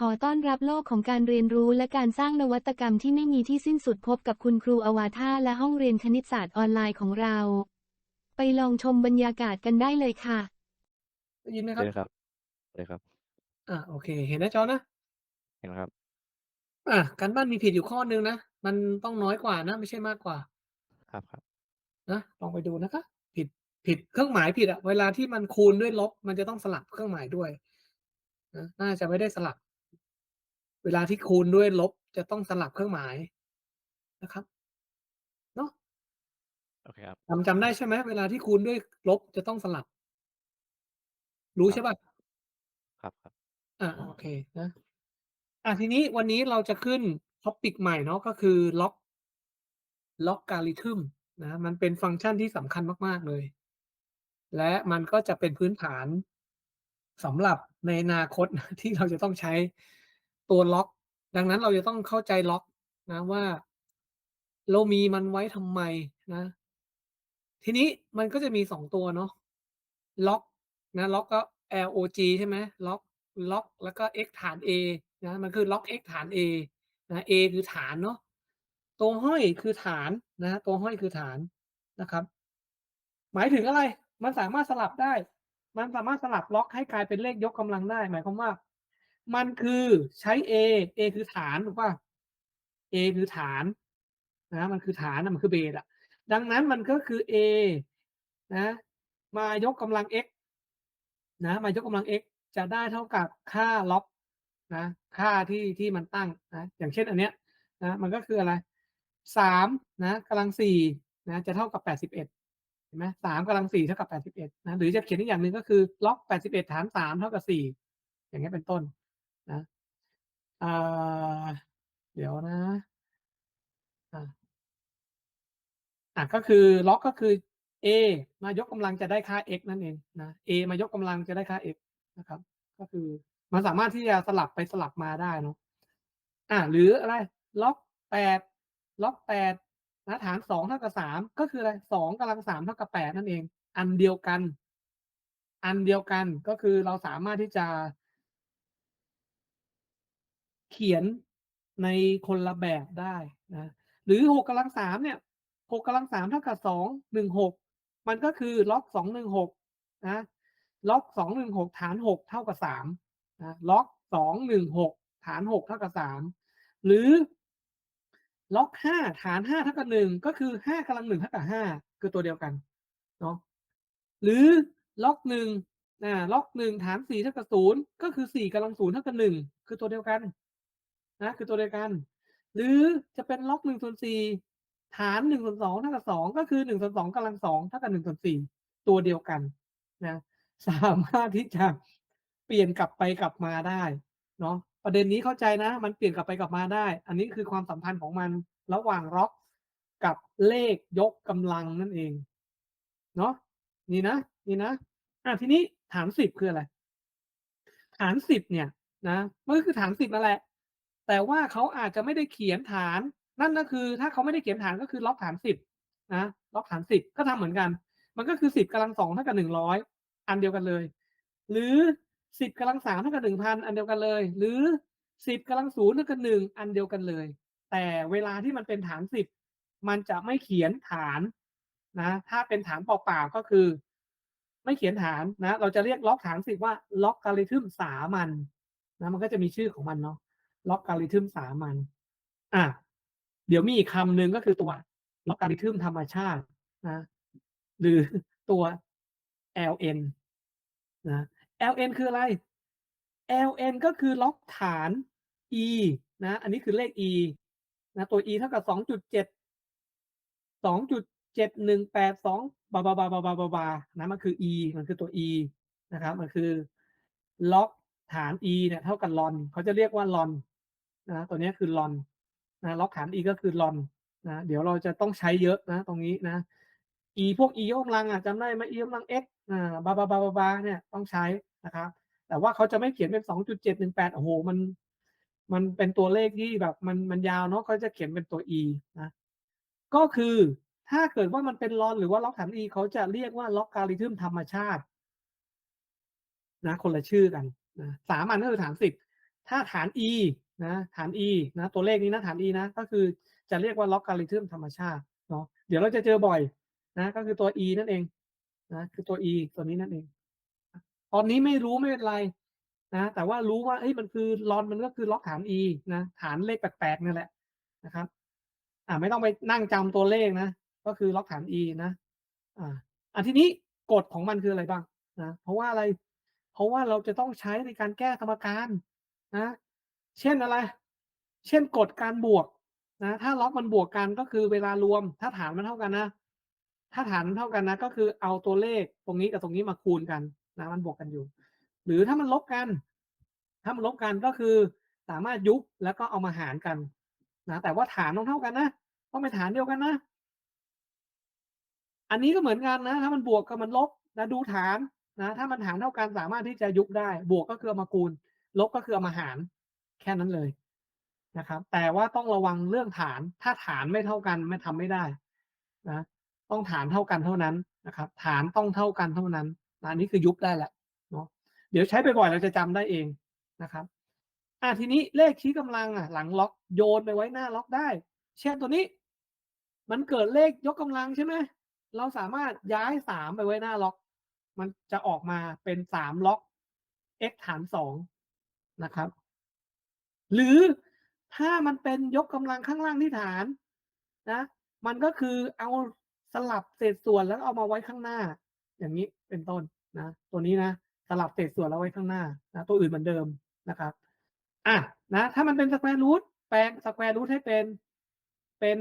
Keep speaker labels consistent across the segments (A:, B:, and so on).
A: ขอต้อนรับโลกของการเรียนรู้และการสร้างนวัตกรรมที่ไม่มีที่สิ้นสุดพบกับคุณครูอวาทาและห้องเรียนคณิตศาสตร์ออนไลน์ของเรา ไปลองชมบรรยากาศกันได้เลยค่ะ
B: ได้ยินไหมครับ
C: เลยครับเลยครับ
B: อ่าโอเค เห็นหน้าจอนะ
C: เห็นแล้วครับ
B: อ่าการบ้านมีผิดอยู่ข้อหนึ่งนะ มันต้องน้อยกว่านะ ไม่ใช่มากกว่า
C: ครับครับ
B: นะลองไปดูนะคะ ผิดผิดเครื่องหมายผิดอะเวลาที่มันคูณด้วยลบ มันจะต้องสลับเครื่องหมายด้วยนะน่าจะไม่ได้สลับ เวลาที่คูณด้วยลบจะต้องสลับเครื่องหมายนะครับเนาะ
C: โอเคครับ
B: จำจำได้ใช่ไหมเวลาที่คูณด้วยลบจะต้องสลับ รู้ใช่ป่ะ
C: ครับครับ
B: อ่าโอเคนะอะทีนี้วันนี้เราจะขึ้นท็อปิกใหม่เนาะก็คือล็อกล็อกการิทึมนะมันเป็นฟังก์ชันที่สำคัญมาก ๆ เลย และมันก็จะเป็นพื้นฐานสำหรับในอนาคตนะที่เราจะต้องใช้ ตัวล็อก ดังนั้นเราจะต้องเข้าใจล็อกนะว่า เรามีมันไว้ทำไมนะ ทีนี้มันก็จะมีสองตัวเนาะล็อกนะล็อกก็ log ใช่ไหมล็อกล็อกแล้วก็ x ฐาน a นะมันคือล็อก x ฐาน a นะ a คือฐานเนาะตัวห้อยคือฐานนะตัวห้อยคือฐานนะครับ หมายถึงอะไร มันสามารถสลับได้ มันสามารถสลับล็อกให้กลายเป็นเลขยกกำลังได้ หมายความว่า มันคือใช้ a a คือฐานถูกป่ะ a คือฐานนะมันคือฐานนะมันคือเบสอะดังนั้นมันก็คือ a นะ มายกกำลัง x นะ มายกกำลัง x จะได้เท่ากับค่าล็อกนะค่าที่ที่มันตั้งนะอย่างเช่นอันเนี้ยนะมันก็คืออะไรสามนะกำลังสี่นะจะเท่ากับแปดสิบเอ็ดเห็นไหมสามกำลังสี่เท่ากับแปดสิบเอ็ดนะหรือจะเขียนอีกอย่างหนึ่งก็คือล็อกแปดสิบเอ็ดฐานสามเท่ากับสี่อย่างเงี้ยเป็นต้น นะอ่าเดี๋ยวนะอ่าอะก็คือล็อกก็คือ a มายกกำลังจะได้ค่า x นั่นเองนะ a มายกกำลังจะได้ค่า x นะครับ ก็คือมันสามารถที่จะสลับไปสลับมาได้เนาะอะหรืออะไรล็อกแปดล็อกแปดนะฐานสองเท่ากับสามก็คืออะไรสองกำลังสามเท่ากับแปดนั่นเอง อันเดียวกัน อันเดียวกันก็คือเราสามารถที่จะ เขียนในคนละแบบได้นะหรือหกกำลังสามเนี่ยหกกำลังสามเท่ากับสองหนึ่งหกมันก็คือล็อกสองหนึ่งหกนะล็อกสองหนึ่งหกฐานหกเท่ากับสามนะล็อกสองหนึ่งหกฐานหกเท่ากับสามหรือล็อกห้าฐานห้าเท่ากับหนึ่งก็คือห้ากำลังหนึ่งเท่ากับห้าคือตัวเดียวกันเนาะหรือล็อกหนึ่งนะล็อกหนึ่งฐานสี่เท่ากับศูนย์ก็คือสี่กำลังศูนย์เท่ากับหนึ่งคือตัวเดียวกัน นะคือตัวเดียวกัน หรือจะเป็นล็อกหนึ่งส่วนสี่ฐานหนึ่งส่วนสองเท่ากับสองก็คือหนึ่งส่วนสองกำลังสองเท่ากับหนึ่งส่วนสี่ตัวเดียวกันนะสามารถที่จะเปลี่ยนกลับไปกลับมาได้เนาะประเด็นนี้เข้าใจนะ มันเปลี่ยนกลับไปกลับมาได้ อันนี้คือความสัมพันธ์ของมันระหว่างล็อกกับเลขยกกำลังนั่นเองเนาะนี่นะนี่นะอะทีนี้ฐานสิบคืออะไร ฐานสิบเนี่ยนะมันก็คือฐานสิบนั่นแหละ แต่ว่าเขาอาจจะไม่ได้เขียนฐาน นั่นก็คือ ถ้าเขาไม่ได้เขียนฐานก็คือล็อกฐานสิบนะล็อกฐานสิบก็ทำเหมือนกัน มันก็คือสิบกำลังสองเท่ากับหนึ่งร้อยอันเดียวกันเลย หรือสิบกำลังสามเท่ากับหนึ่งพันอันเดียวกันเลย หรือสิบกำลังศูนย์เท่ากับหนึ่งอันเดียวกันเลย แต่เวลาที่มันเป็นฐานสิบมันจะไม่เขียนฐานนะ ถ้าเป็นฐานเปล่าๆก็คือ ไม่เขียนฐานนะ เราจะเรียกล็อกฐานสิบว่าล็อกการิทึมสามัญนะมันก็จะมีชื่อของมันเนาะ ล็อกการิทึมสามัญอะเดี๋ยวมีอีกคำหนึ่งก็คือตัวล็อกการิทึมธรรมชาตินะหรือตัว ln นะ ln คืออะไร ln ก็คือล็อกฐาน e นะ อันนี้คือเลข e นะตัว e เท่ากับสองจุดเจ็ดสองจุดเจ็ดหนึ่งแปดสองบาบาบาบาบาบาบานะมันคือ e มันคือตัว e นะครับ มันคือล็อกฐาน e เนี่ยเท่ากับลอนเขาจะเรียกว่าลอน นะตัวนี้คือลอนนะล็อกฐาน e ก็คือลอนนะเดี๋ยวเราจะต้องใช้เยอะนะ ตรงนี้นะ e พวก e ยกกำลังอะจำได้ไหม e ยกกำลัง x อ่าบาบาบาบาบาเนี่ยต้องใช้นะครับ แต่ว่าเขาจะไม่เขียนเป็นสองจุดเจ็ดหนึ่งแปดโอ้โหมัน มันเป็นตัวเลขที่แบบมันมันยาวเนาะเขาจะเขียนเป็นตัว e นะก็คือถ้าเกิดว่ามันเป็นลอนหรือว่าล็อกฐาน e เขาจะเรียกว่าล็อกการิทึมธรรมชาตินะคนละชื่อกันนะสามอันก็คือฐานสิบถ้าฐาน e นะฐาน e นะตัวเลขนี้นะฐาน e นะก็คือจะเรียกว่าล็อกการิทึมธรรมชาติเนาะเดี๋ยวเราจะเจอบ่อยนะก็คือตัว e นั่นเองนะคือตัว e ตัวนี้นั่นเอง ตอนนี้ไม่รู้ไม่เป็นไรนะแต่ว่ารู้ว่าเอ้ยมันคือลอนมันก็คือล็อกฐาน e นะฐานเลขแปลกๆนี่แหละนะครับอ่าไม่ต้องไปนั่งจำตัวเลขนะก็คือล็อกฐาน e นะอ่าอันทีนี้กฎของมันคืออะไรบ้างนะเพราะว่าอะไร เพราะว่าเราจะต้องใช้ในการแก้สมการนะ เช่นอะไร เช่นกฎการบวกนะ ถ้าล็อกมันบวกกันก็คือเวลารวม ถ้าฐานมันเท่ากันนะ ถ้าฐานมันเท่ากันนะ ก็คือเอาตัวเลขตรงนี้กับตรงนี้มาคูณกันนะมันบวกกันอยู่ หรือถ้ามันลบกัน ถ้ามันลบกันก็คือสามารถยุบแล้วก็เอามาหารกันนะแต่ว่าฐานต้องเท่ากันนะต้องเป็นฐานเดียวกันนะ อันนี้ก็เหมือนกันนะ ถ้ามันบวกกับมันลบนะดูฐานนะ ถ้ามันฐานเท่ากันสามารถที่จะยุบได้ บวกก็คือเอามาคูณ ลบก็คือเอามาหาร แค่นั้นเลยนะครับ แต่ว่าต้องระวังเรื่องฐาน ถ้าฐานไม่เท่ากันไม่ทำไม่ได้นะต้องฐานเท่ากันเท่านั้นนะครับ ฐานต้องเท่ากันเท่านั้นนะอันนี้คือยุบได้แหละเนาะเดี๋ยวใช้บ่อยๆเราจะจำได้เองนะครับอะทีนี้เลขชี้กำลังอะหลังล็อกโยนไปไว้หน้าล็อกได้ เช่นตัวนี้ มันเกิดเลขยกกำลังใช่ไหมเราสามารถย้ายสามไปไว้หน้าล็อก มันจะออกมาเป็นสามล็อก x ฐานสองนะครับ หรือถ้ามันเป็นยกกำลังข้างล่างที่ฐานนะ มันก็คือเอาสลับเศษส่วนแล้วเอามาไว้ข้างหน้า อย่างนี้เป็นต้นนะ ตัวนี้นะสลับเศษส่วนแล้วไว้ข้างหน้านะตัวอื่นเหมือนเดิมนะครับอะนะ ถ้ามันเป็นสแควร์รูทแปลงสแควร์รูทให้เป็นเป็น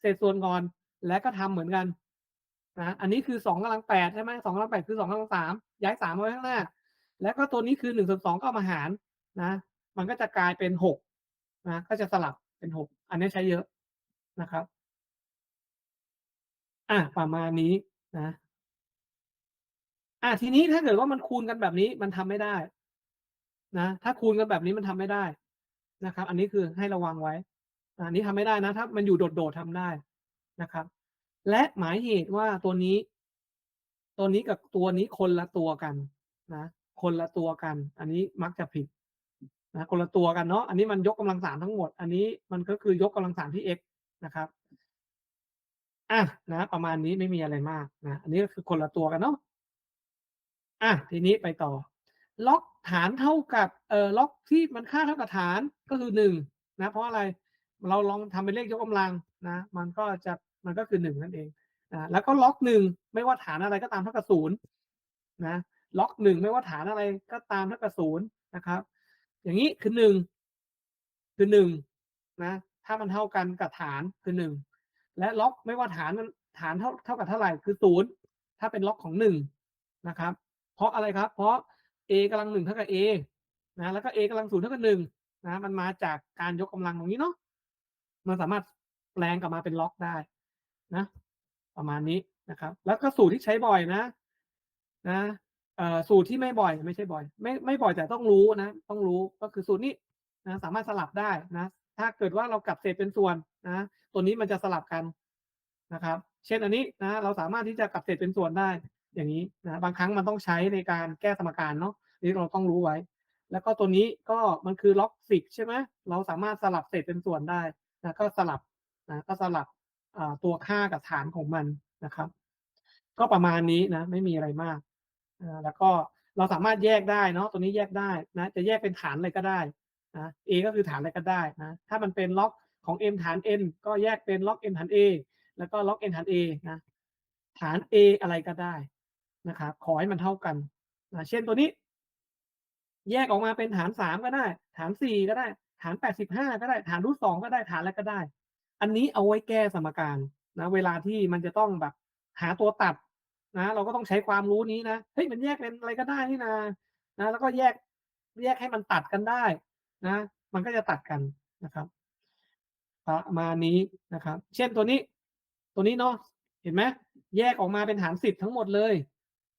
B: เศษส่วนก่อนแล้วก็ทำเหมือนกันนะอันนี้คือสองกำลังแปดใช่ไหมสองกำลังแปดคือสองกำลังสามย้ายสามมาไว้ข้างหน้า แล้วก็ตัวนี้คือหนึ่งส่วนสองก็มาหารนะ มันก็จะกลายเป็นหกนะก็จะสลับเป็นหกอันนี้ใช้เยอะนะครับ อะประมาณนี้นะอะทีนี้ถ้าเกิดว่ามันคูณกันแบบนี้มันทำไม่ได้ นะ ถ้าคูณกันแบบนี้มันทำไม่ได้นะครับ อันนี้คือให้ระวังไว้อันนี้ทำไม่ได้นะ ถ้ามันอยู่โดดๆทำได้นะครับ และหมายเหตุว่าตัวนี้ ตัวนี้กับตัวนี้คนละตัวกันนะ คนละตัวกัน อันนี้มักจะผิด นะคนละตัวกันเนาะอันนี้มันยกกำลังสามทั้งหมด อันนี้มันก็คือยกกำลังสามที่ x นะครับอะนะประมาณนี้ไม่มีอะไรมากนะอันนี้ก็คือคนละตัวกันเนาะอะทีนี้ไปต่อ ล็อกฐานเท่ากับเอ่อล็อกที่มันค่าเท่ากับฐานก็คือหนึ่งนะ เพราะอะไรเราลองทำเป็นเลขยกกำลังนะ มันก็จะมันก็คือหนึ่งนั่นเองนะแล้วก็ล็อกหนึ่งไม่ว่าฐานอะไรก็ตามเท่ากับศูนย์นะล็อกหนึ่งไม่ว่าฐานอะไรก็ตามเท่ากับศูนย์นะครับ อย่างนี้คือหนึ่งคือหนึ่งนะถ้ามันเท่ากันกับฐานคือหนึ่งและล็อกไม่ว่าฐานมันฐานเท่าเท่ากับเท่าไหร่คือศูนย์ถ้าเป็นล็อกของหนึ่งนะครับ เพราะอะไรครับ เพราะ a กำลังหนึ่งเท่ากับ a นะแล้วก็ a กำลังศูนย์เท่ากับหนึ่งนะมันมาจากการยกกำลังตรงนี้เนาะมันสามารถแปลงกลับมาเป็นล็อกได้นะ ประมาณนี้นะครับ แล้วก็สูตรที่ใช้บ่อยนะ นะ สูตรที่ไม่บ่อยไม่ใช่บ่อย ไม่ไม่บ่อยแต่ต้องรู้นะ ต้องรู้ก็คือสูตรนี้นะสามารถสลับได้นะ ถ้าเกิดว่าเรากลับเศษเป็นส่วนนะ ตัวนี้มันจะสลับกันนะครับ เช่นอันนี้นะเราสามารถที่จะกลับเศษเป็นส่วนได้อย่างนี้นะบางครั้งมันต้องใช้ในการแก้สมการเนาะนี่เราต้องรู้ไว้ แล้วก็ตัวนี้ก็มันคือล็อกสิบใช่ไหมเราสามารถสลับเศษเป็นส่วนได้นะก็สลับนะก็สลับตัวค่ากับฐานของมันนะครับ ก็ประมาณนี้นะ ไม่มีอะไรมาก แล้วก็เราสามารถแยกได้เนาะตัวนี้แยกได้นะ จะแยกเป็นฐานอะไรก็ได้นะ A ก็คือฐานอะไรก็ได้นะ ถ้ามันเป็นล็อกของ m ฐาน n ก็แยกเป็นล็อก m ฐาน a แล้วก็ล็อก n ฐาน a นะ ฐาน a อะไรก็ได้นะครับขอให้มันเท่ากันนะเช่นตัวนี้ แยกออกมาเป็นฐานสามก็ได้ ฐานสี่ก็ได้ ฐานแปดสิบห้าก็ได้ ฐานรูทสองก็ได้ ฐานอะไรก็ได้ อันนี้เอาไว้แก้สมการนะ เวลาที่มันจะต้องแบบหาตัวตัด นะเราก็ต้องใช้ความรู้นี้นะเฮ้ยมันแยกเป็นอะไรก็ได้นี่นานะแล้วก็แยกแยกให้มันตัดกันได้นะ มันก็จะตัดกันนะครับประมาณนี้นะครับ เช่นตัวนี้ ตัวนี้เนาะเห็นไหมแยกออกมาเป็นฐานสิบทั้งหมดเลย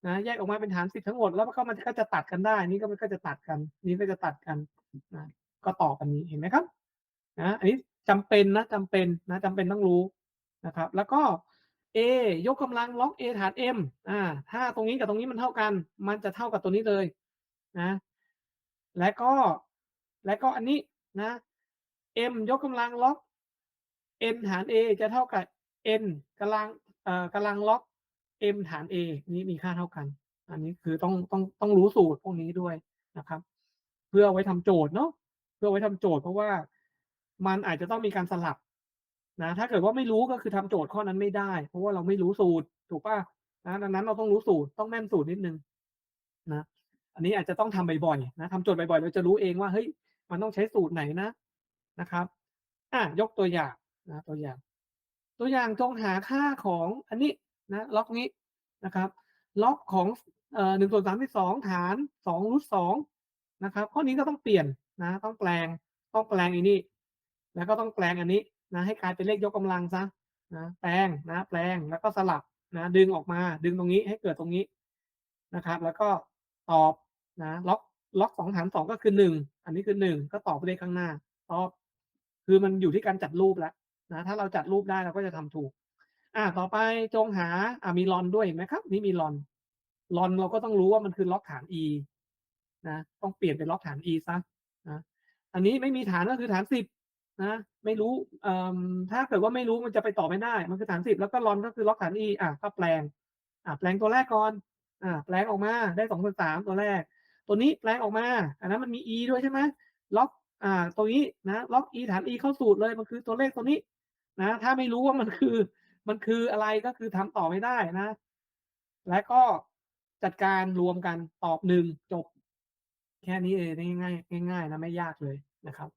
B: นะแยกออกมาเป็นฐานสิบทั้งหมดแล้วก็มันก็จะตัดกันได้ นี่ก็มันก็จะตัดกัน นี่ก็จะตัดกันนะก็ต่อกันนี้เห็นไหมครับนะอันนี้จำเป็นนะจำเป็นนะจำเป็นต้องรู้นะครับ แล้วก็ A ยกกำลังล็อก A ฐาน M อ่า ถ้าตรงนี้กับตรงนี้มันเท่ากัน มันจะเท่ากับตัวนี้เลยนะ และก็และก็อันนี้นะ m ยกกำลังล็อก n ฐาน a จะเท่ากับ n กำลังเอ่อกำลังล็อก m ฐาน a นี้มีค่าเท่ากัน อันนี้คือต้องต้องต้องรู้สูตรพวกนี้ด้วยนะครับ เพื่อไว้ทำโจทย์เนาะเพื่อไว้ทำโจทย์เพราะว่ามันอาจจะต้องมีการสลับ นะถ้าเกิดว่าไม่รู้ก็คือทำโจทย์ข้อนั้นไม่ได้ เพราะว่าเราไม่รู้สูตรถูกป่ะนะดังนั้นเราต้องรู้สูตรต้องแม่นสูตรนิดนึงนะอันนี้อาจจะต้องทำบ่อยๆนะทำโจทย์บ่อยๆเราจะรู้เองว่าเฮ้ยมันต้องใช้สูตรไหนนะนะครับ อะยกตัวอย่างนะตัวอย่าง ตัวอย่างจงหาค่าของอันนี้นะล็อกนี้นะครับ ล็อกของเอ่อหนึ่งส่วนสามสิบสองฐานสองรูทสองนะครับ ข้อนี้ก็ต้องเปลี่ยนนะ ต้องแปลงต้องแปลงอันนี้ แล้วก็ต้องแปลงอันนี้ นะให้กลายเป็นเลขยกกำลังซะนะแปลงนะแปลงแล้วก็สลับนะดึงออกมาดึงตรงนี้ให้เกิดตรงนี้นะครับ แล้วก็ตอบนะล็อกล็อกสองฐานสองก็คือหนึ่งอันนี้คือหนึ่งก็ตอบไปเลขข้างหน้า ตอบ คือมันอยู่ที่การจัดรูปแล้วนะถ้าเราจัดรูปได้เราก็จะทำถูก อ่าต่อไปจงหาอ่ามีลอนด้วยเห็นไหมครับ นี่มีลอนลอนเราก็ต้องรู้ว่ามันคือล็อกฐาน e นะต้องเปลี่ยนเป็นล็อกฐาน e ซะนะอันนี้ไม่มีฐานก็คือฐานสิบ นะไม่รู้ถ้าเกิดว่าไม่รู้มันจะไปต่อไม่ได้ มันคือฐานสิบแล้วก็ลอนก็คือล็อกฐาน e อะก็แปลงอ่าแปลงตัวแรกก่อนอ่าแปลงออกมาได้สองส่วนสามตัวแรก ตัวนี้แปลงออกมาอันนั้นมันมี e ด้วยใช่ไหมล็อกอ่าตัวนี้นะล็อก e ฐาน e เข้าสูตรเลยมันคือตัวเลขตัวนี้นะถ้าไม่รู้ว่ามันคือมันคืออะไรก็คือทำต่อไม่ได้นะ และก็จัดการรวมกันตอบหนึ่งจบ แค่นี้เองง่ายง่ายๆนะไม่ยากเลยนะครับ